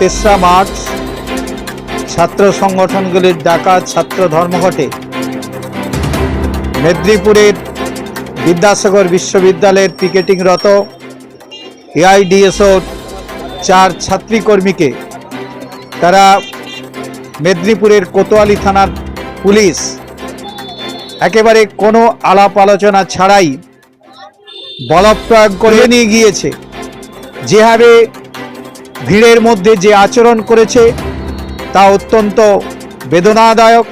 তেসরা মার্চ, ছাত্র সংগঠনগুলির ডাকা ছাত্র ধর্মঘটে। মেদিনীপুরের বিদ্যাসাগর বিশ্ববিদ্যালয়ের পিকেটিংরত এআইডিএসও চার ছাত্রীকর্মীকে তারা মেদিনীপুরের কোতোয়ালি থানার পুলিশ একেবারে কোনো আলাপ আলোচনা ছাড়াই বলপ্রয়োগ করে নিয়ে গিয়েছে। যেভাবে ভিড়ের মধ্যে যে আচরণ করেছে তা অত্যন্ত বেদনাদায়ক,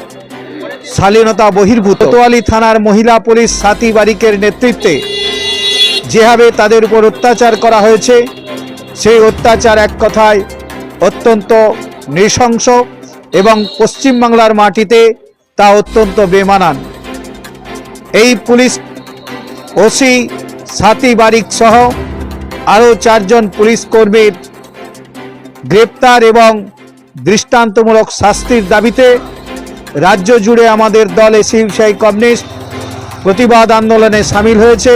শালীনতা বহির্ভূত। কোতোয়ালি থানার মহিলা পুলিশ সাথী বারিকের নেতৃত্বে যেভাবে তাদের উপর অত্যাচার করা হয়েছে, সেই অত্যাচার এক কথায় অত্যন্ত নৃশংস এবং পশ্চিমবাংলার মাটিতে তা অত্যন্ত বেমানান। এই পুলিশ ওসি সাথী বারিক সহ আরও চারজন পুলিশ কর্মীর গ্রেপ্তার এবং দৃষ্টান্তমূলক শাস্তির দাবিতে রাজ্য জুড়ে আমাদের দল এসিউসাই কমিউনিস্ট প্রতিবাদ আন্দোলনে সামিল হয়েছে।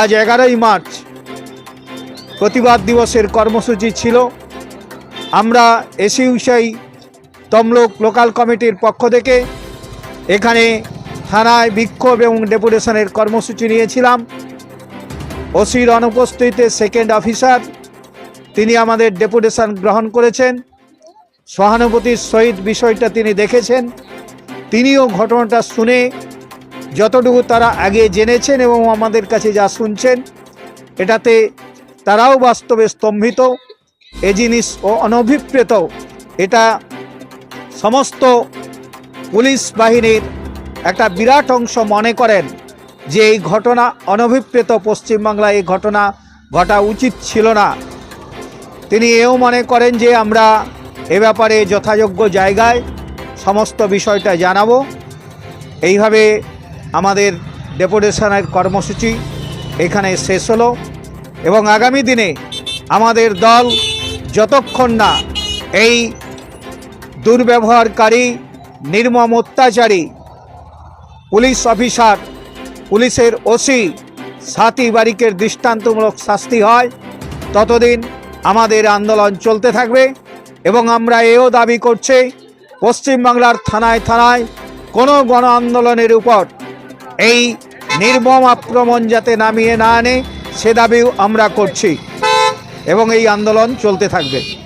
আজ এগারোই মার্চ। প্রতিবাদ দিবসের কর্মসূচি ছিল। আমরা এসি এসিউসাই তমলুক লোকাল কমিটির পক্ষ থেকে এখানে থানায় বিক্ষোভ এবং ডেপুটেশনের কর্মসূচি নিয়েছিলাম। ওসির অনুপস্থিতিতে সেকেন্ড অফিসার, তিনি আমাদের ডেপুটেশন গ্রহণ করেছেন। সহানুভূতির সহিত বিষয়টা তিনি দেখেছেন। তিনিও ঘটনাটা শুনে যতটুকু তারা আগে জেনেছেন এবং আমাদের কাছে যা শুনছেন, এটাতে তারাও বাস্তবে স্তম্ভিত, এ জিনিস ও অনভিপ্রেত। এটা সমস্ত পুলিশ বাহিনীর একটা বিরাট অংশ মনে করেন যে এই ঘটনা অনভিপ্রেত পশ্চিমবাংলায়, এই ঘটনা ঘটা উচিত ছিল না। তিনি এও মনে করেন যে আমরা এ ব্যাপারে যথাযোগ্য জায়গায় সমস্ত বিষয়টা জানাব। এইভাবে আমাদের ডেপুটেশনের কর্মসূচি এখানে শেষ হলো এবং আগামী দিনে আমাদের দল যতক্ষণ না এই দুর্ব্যবহারকারী, নির্মম অত্যাচারী, পুলিশ অফিসার, পুলিশের ওসি, সাথী বারিকের দৃষ্টান্তমূলক শাস্তি হয়, ততদিন আমাদের আন্দোলন চলতে থাকবে এবং আমরা এও দাবি করছি, পশ্চিমবাংলার থানায় থানায় কোনো গণ আন্দোলনের উপর এই নির্মম আক্রমণ যাতে নামিয়ে না আনে, সে দাবিও আমরা করছি। এবং এই আন্দোলন চলতে থাকবে।